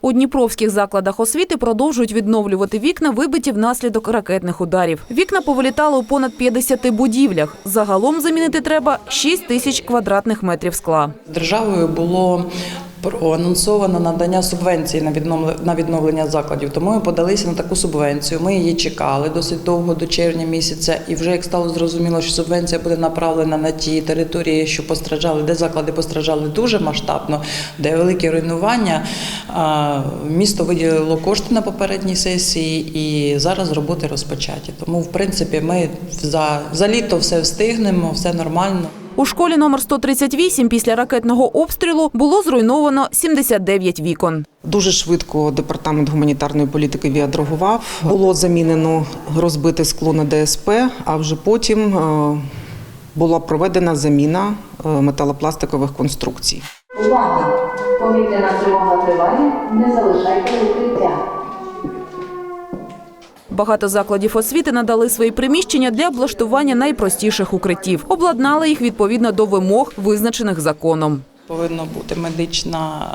У дніпровських закладах освіти продовжують відновлювати вікна, вибиті внаслідок ракетних ударів. Вікна повилітали у понад 50 будівлях. Загалом замінити треба 6 тисяч квадратних метрів скла. Державою було проанонсовано надання субвенції на відновлення, закладів. Тому ми подалися на таку субвенцію. Ми її чекали досить довго до червня місяця. І вже як стало зрозуміло, що субвенція буде направлена на ті території, що постраждали, де заклади постраждали дуже масштабно, де великі руйнування. Місто виділило кошти на попередній сесії, і зараз роботи розпочаті. Тому, в принципі, ми за, за літо все встигнемо, все нормально. У школі номер 138 після ракетного обстрілу було зруйновано 79 вікон. Дуже швидко департамент гуманітарної політики відреагував. Було замінено розбите скло на ДСП, а вже потім е, була проведена заміна е, металопластикових конструкцій. Увага! Повітряна тривога триває, не залишайте укриття. Багато закладів освіти надали свої приміщення для облаштування найпростіших укриттів. Обладнали їх відповідно до вимог, визначених законом. Повинна бути медична,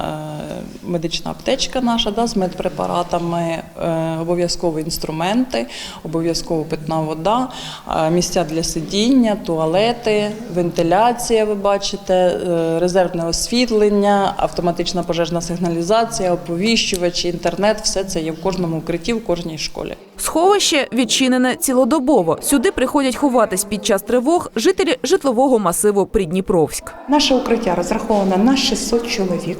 е, медична аптечка наша да, з медпрепаратами, е, обов'язково інструменти, обов'язково питна вода, е, місця для сидіння, туалети, вентиляція, ви бачите, резервне освітлення, автоматична пожежна сигналізація, оповіщувачі, інтернет все це є в кожному укритті, в кожній школі. Сховище відчинене цілодобово. Сюди приходять ховатись під час тривог жителі житлового масиву Придніпровськ. Наше укриття розраховано на 600 чоловік.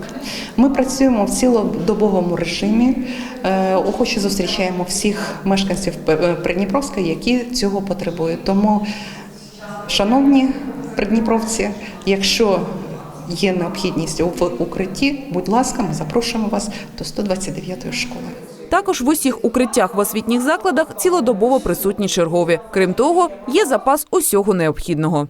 Ми працюємо в цілодобовому режимі. Е, Охоче зустрічаємо всіх мешканців Придніпровська, які цього потребують. Тому, шановні придніпровці, якщо є необхідність у укритті, будь ласка, ми запрошуємо вас до 129-ї школи. Також в усіх укриттях в освітніх закладах цілодобово присутні чергові. Крім того, є запас усього необхідного.